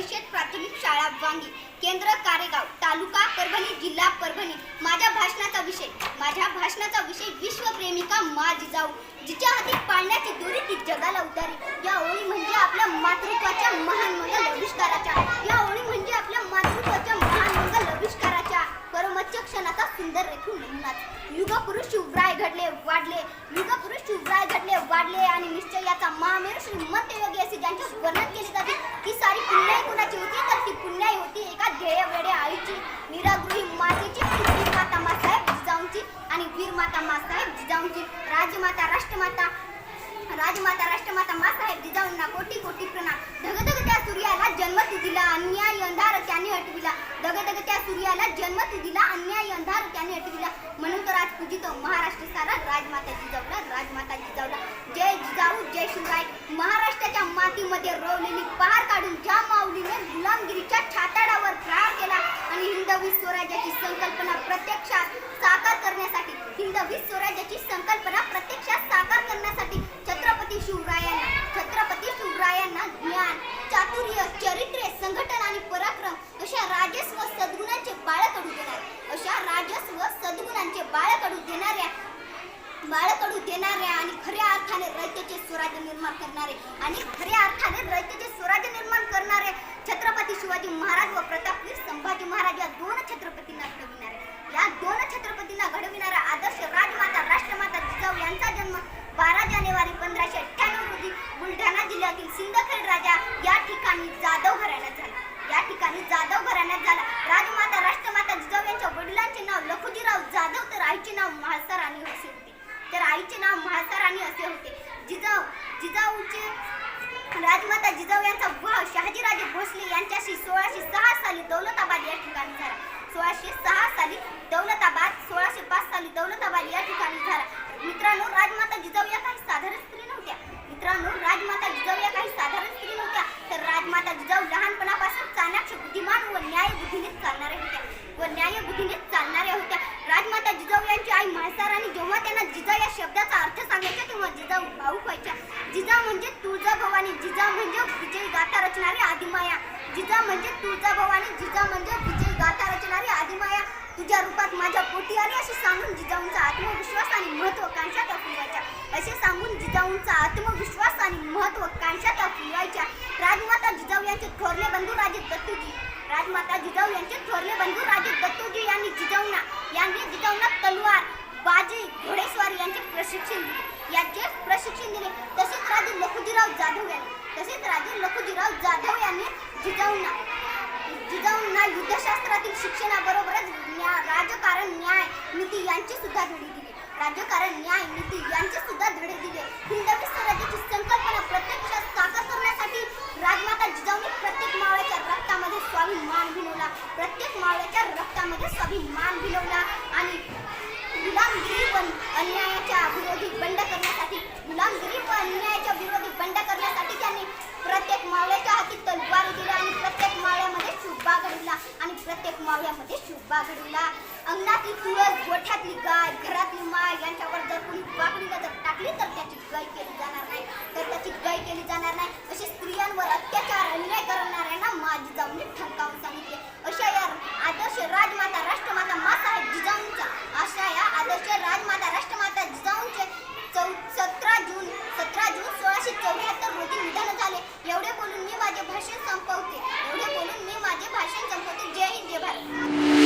परिषद प्राथमिक शाळा वांगी केंद्र कारेगाव तालुका परभणी जिल्हा परभणी. माझ्या भाषणाचा विषय माझ्या भाषणाचा विषय विश्वप्रेमिका मा जिजाऊ जिच्या हाती पाळण्याची दोरी ती जगाला उतारी. या ओळी म्हणजे आपल्या मातृत्वाच्या महान मोठ्या आविष्काराच्या. या ओळी म्हणजे सुंदर रेखून म्हणूनच. युगपुरुष शिवराय घडले वाढले. युगपुरुष शिवराय घडले वाढले आणि निश्चय याचा महामेर श्रीमंत योगी असे ज्यांचे वर्णन केले जाते ती सारी पुण्याई कुणाची होती? तर ती पुण्याई होती एका ध्येय वेडे आईची. निरागृही मातेची वीर माता मासाहेब जिजाऊंची आणि वीर माता मासाहेब जिजाऊंची. राजमाता राष्ट्रमाता राजमाता राष्ट्रमाता मासाहेब जिजाऊंना कोटी कोटी प्रणाम. धगधग त्या सूर्याला जन्म दिला अन्याय अंधार त्याने हटविला. धगधग त्या सूर्याला जन्म तू दिला अन्याय अंधार त्याने हटविला म्हणून तर आज पूजितो महाराष्ट्र सारा राजमाता जिजाऊला राजमाता जिजाऊला जय जिजाऊ जय शिवराय महाराष्ट्राच्या मातीमध्ये रोवलेली पहार काढून ज्या माऊलीने गुलामगिरीच्या छाताडावर प्रहार केला आणि हिंदवी स्वराज्याची संकल्पना प्रत्यक्षात साकार करण्यासाठी हिंदवी स्वराज्याची संकल्पना प्रत्यक्षात साकार करण्यासाठी छत्रपती शिवरायांना छत्रपती शिवरायांना ज्ञान चातुर्य चरित्रे संघटन आणि बाळकडू देणारे आणि खऱ्या अर्थाने रयतेचे स्वराज्य निर्माण करणारे आणि खऱ्या अर्थाने रयतेचे स्वराज्य निर्माण करणारे छत्रपती शिवाजी महाराज व प्रतापवीर संभाजी महाराज या दोन छत्रपतींना घडविणारे या दोन छत्रपतींना घडविणारा आदर्श राजमाता राष्ट्रमाता जिजाऊ यांचा जन्म बारा जानेवारी पंधराशे अठ्ठ्याण्णव रोजी बुलढाणा जिल्ह्यातील सिंदखेड राजा या ठिकाणी जाधव घराण्यात झाला या ठिकाणी जाधव घराण्यात झाला राजमाता राष्ट्रमाता जिजाऊ यांच्या वडिलांचे नाव लखुजीराव जाधव तर आईचे नाव म्हाळसा राणी असे होते तर आईचे नाव म्हाळसाराणी असे होते. जिजाऊ जिजाऊचे राजमाता जिजाऊ यांचा विवाह शहाजीराजे भोसले यांच्याशी सोळाशे सहा साली दौलताबाद या ठिकाणी झाला. सोळाशे सहा साली दौलताबाद सोळाशे पाच साली दौलताबाद या ठिकाणी झाला. मित्रांनो राजमाता जिजाऊ या काही साधारण स्त्री नव्हत्या. मित्रांनो राजमाता जिजाऊ या काही साधारण स्त्री नव्हत्या. तर राजमाता जिजाऊ लहानपणापासून चाणाक्ष बुद्धिमान व न्यायबुद्धीनेच चालणाऱ्या होत्या. व न्यायबुद्धीनेच चालणाऱ्या होत्या. जिजाऊ यांची आई जेव्हा त्यांना जिजा या शब्दाचा अर्थ सांगायचा तेव्हा जिजाऊ भाऊक व्हायच्या. जिजा म्हणजे तुळजाभवानी जिजा म्हणजे विजय गाथा रचणारी आदिमाया. जिजा म्हणजे तुळजाभवानी जिजा म्हणजे विजय गाथा रचणारी आदिमाया. तुझ्या रूपात माझ्या पोटी आली असे सांगून जिजाऊंचा आत्मविश्वास आणि महत्वाकांक्षा त्या फुलवायच्या. असे सांगून जिजाऊंचा आत्मविश्वास आणि महत्वाकांक्षा त्या फुलवायच्या. राजमाता जिजाऊ यांचे थोरले बंधू राजे दत्तूजी राजमाता जिजाऊ यांचे थोरले बंधू राजे दत्तूजी यांनी जिजाऊना यांनी जिजाऊना तलवार बाजी घोडेस्वार यांचे प्रशिक्षण दिले. यांचे प्रशिक्षण दिले. तसेच राजे लखुजीराव जाधव यांनी तसेच राजे लखुजीराव जाधव यांनी जिजाऊना जिजाऊंना युद्धशास्त्रातील शिक्षणाबरोबरच न्या राजकारण न्याय नीती यांची सुद्धा जोडी दिली. राजकारण न्याय नीती यांचे सुद्धा धडे दिले हिंदवी स्वराज्याची संकल्पना प्रत्यक्षात साकार करण्यासाठी राजमाता जिजाऊंनी प्रत्येक मावळ्याच्या रक्तामध्ये स्वाभिमान भिनवला प्रत्येक मावळ्याच्या रक्तामध्ये मान भिनवला आणि गुलामगिरी व अन्यायाच्या विरोधी बंड करण्यासाठी गुलामगिरी व अन्यायाच्या विरोधी बंड करण्यासाठी त्यांनी प्रत्येक मावळ्याच्या हाती तलवार दिला आणि प्रत्येक मावळ्यामध्ये शुभा घडविला आणि प्रत्येक मावळ्यामध्ये शुभा घडविला. अंगणातली तुळस गोठ्यातली गाय घरातली माय यांच्यावर जर कोणी वाकडीला जर टाकली तर त्याची गाय केली माझे भाषण संपवते. एवढे बोलून मी माझे भाषण संपवते. जय हिंद जय भारत.